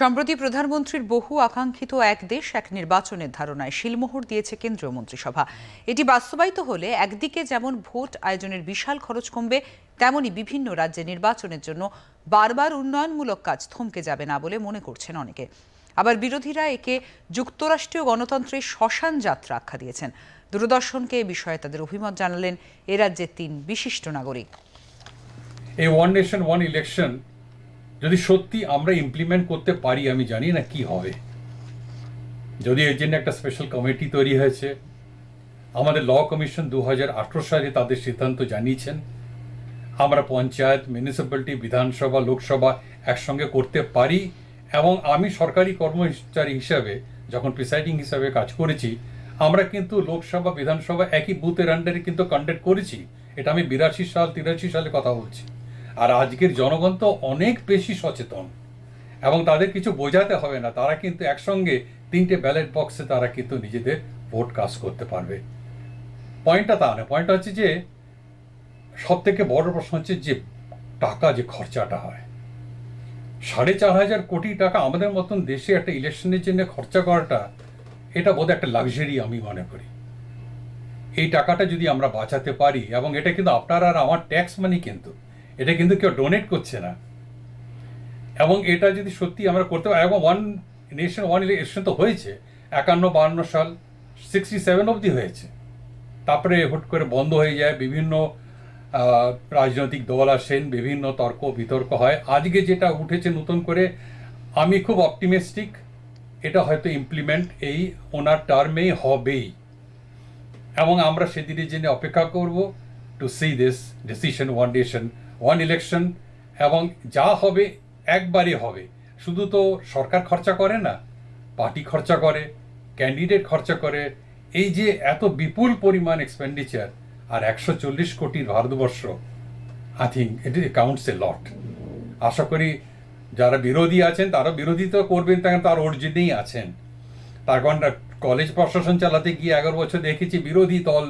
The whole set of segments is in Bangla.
সম্প্রতি প্রধানমন্ত্রীর বহু আকাঙ্ক্ষিত এক দেশ, এক নির্বাচনের ধারণায় শিলমোহর দিয়েছে কেন্দ্রীয় মন্ত্রিসভা। এটি বাস্তবায়িত হলে একদিকে যেমন ভোট আয়োজনের বিশাল খরচ কমবে, তেমনি বিভিন্ন রাজ্যে নির্বাচনের জন্য বারবার উন্নয়নমূলক কাজ থমকে যাবে না বলে মনে করছেন অনেকে। আবার বিরোধীরা একে যুক্তরাষ্ট্রীয় গণতন্ত্রের শ্মশান যাত্রা আখ্যা দিয়েছেন। দূরদর্শনকে এ বিষয়ে তাদের অভিমত জানালেন এ রাজ্যের তিন বিশিষ্ট নাগরিক। এই ওয়ান নেশন ওয়ান ইলেকশন যদি সত্যি আমরা ইমপ্লিমেন্ট করতে পারি, আমি জানি না কি হবে। যদি এর জন্য একটা স্পেশাল কমিটি তৈরি হয়েছে, আমাদের ল কমিশন দু হাজার আঠেরো সালে তাদের সিদ্ধান্ত জানিয়েছেন, আমরা পঞ্চায়েত মিউনিসিপ্যালিটি বিধানসভা, লোকসভা একসঙ্গে করতে পারি এবং আমি সরকারি কর্মচারী হিসাবে যখন প্রিসাইডিং হিসাবে কাজ করেছি, আমরা কিন্তু লোকসভা, বিধানসভা একই বুথের আন্ডারে কিন্তু কন্ডাক্ট করেছি। এটা আমি বিরাশি সাল, তিরাশি সালে কথা বলছি। আর আজকের জনগণ তো অনেক বেশি সচেতন এবং তাদের কিছু বোঝাতে হবে না। তারা কিন্তু একসঙ্গে তিনটে ব্যালট বক্সে তারা কিন্তু নিজেদের ভোট কাস্ট করতে পারবে। পয়েন্টটা তা না পয়েন্টটা হচ্ছে যে সব থেকে বড় প্রশ্ন হচ্ছে যে, টাকা যে খরচাটা হয়। সাড়ে চার হাজার কোটি টাকা আমাদের মতন দেশে একটা ইলেকশনের জন্য খরচা করাটা, এটা বোধহয় একটা লাক্সারি আমি মনে করি। এই টাকাটা যদি আমরা বাঁচাতে পারি, এবং এটা কিন্তু আপনার আর আমার ট্যাক্স মানি কিন্তু। এটা কিন্তু কেউ ডোনেট করছে না। এবং এটা যদি সত্যি আমরা করতে পারি, এবং ওয়ান নেশন ওয়ান ইলেকশন তো হয়েছে, একান্ন, বাহান্ন সাল সিক্সটি সেভেন অবধি হয়েছে। তারপরে হুট করে বন্ধ হয়ে যায়, বিভিন্ন রাজনৈতিক দল আসেন, বিভিন্ন তর্ক, বিতর্ক হয়। আজকে যেটা উঠেছে নতুন করে, আমি খুব অপটিমিস্টিক এটা হয়তো ইমপ্লিমেন্ট এই ওনার টার্মেই হবেই। এবং আমরা সেদিনের জন্য অপেক্ষা করব to see this decision one nation one election এবং যা হবে একবারই হবে। শুধু তো সরকার খরচা করে না, পার্টি খরচা করে ক্যান্ডিডেট খরচা করে। এই যে এত বিপুল পরিমাণ এক্সপেন্ডিচার আর একশো চল্লিশ কোটির Bharatvarsha I think it counts a lot আশা করি যারা বিরোধী আছেন, তারা বিরোধিতা করবেন কারণ তার অর্জিনেই আছেন। তার কারণ কলেজ প্রশাসন চালাতে গিয়ে এগারো বছর দেখেছি বিরোধী দল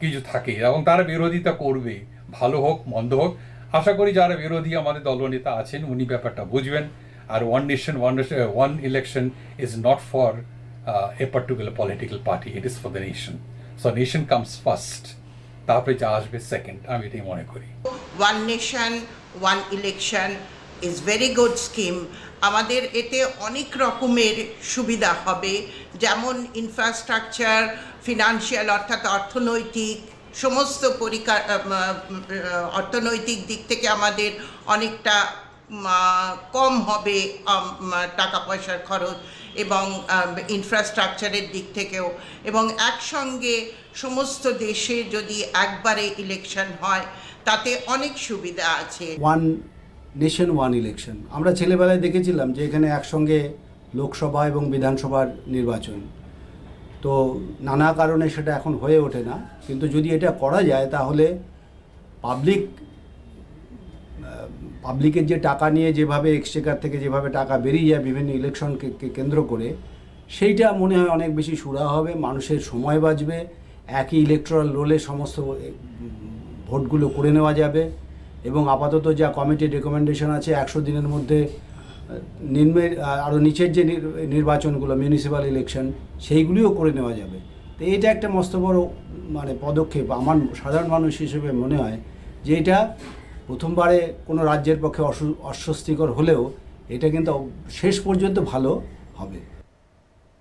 কিছু থাকে, এবং তারা বিরোধিতা করবে। ভালো হোক, মন্দ হোক আশা করি যারা বিরোধী আমাদের দলনেতা আছেন, উনি ব্যাপারটা বুঝবেন। আর one nation one one election is not for a particular political party it is for the nation so nation comes first তারপরে যা আসবে সেকেন্ড আমি এটাই মনে করি। One nation one election is very good scheme আমাদের এতে অনেক রকমের সুবিধা হবে, যেমন ইনফ্রাস্ট্রাকচার ফিনান্সিয়াল অর্থাৎ অর্থনৈতিক সমস্ত পরিকা আম, আম, অর্থনৈতিক দিক থেকে আমাদের অনেকটা কম হবে টাকা পয়সার খরচ এবং ইনফ্রাস্ট্রাকচারের দিক থেকেও। এবং একসঙ্গে সমস্ত দেশে যদি একবারে ইলেকশন হয় তাতে অনেক সুবিধা আছে। ওয়ান নেশন ওয়ান ইলেকশন আমরা ছেলেবেলায় দেখেছিলাম যে এখানে একসঙ্গে লোকসভা এবং বিধানসভার নির্বাচন। তো নানা কারণে সেটা এখন হয়ে ওঠে না। কিন্তু যদি এটা করা যায়, তাহলে পাবলিক পাবলিকের যে টাকা নিয়ে যেভাবে এক্সচেকার থেকে যেভাবে টাকা বেরিয়ে যায় বিভিন্ন ইলেকশনকে কেন্দ্র করে, সেইটা মনে হয় অনেক বেশি সুরা হবে, মানুষের সময় বাঁচবে, একই ইলেকট্রাল রোলে সমস্ত ভোটগুলো করে নেওয়া যাবে এবং আপাতত যা কমিটির রেকমেন্ডেশন আছে, একশো দিনের মধ্যে নিম্নের আরও নিচের যে নির- নির্বাচনগুলো মিউনিসিপ্যাল ইলেকশন সেইগুলিও করে নেওয়া যাবে। তো এটা একটা মস্ত বড় মানে পদক্ষেপ, আমার সাধারণ মানুষ হিসেবে মনে হয় যে এটা প্রথমবারে কোনো রাজ্যের পক্ষে অস্বস্তিকর হলেও এটা কিন্তু শেষ পর্যন্ত ভালো হবে।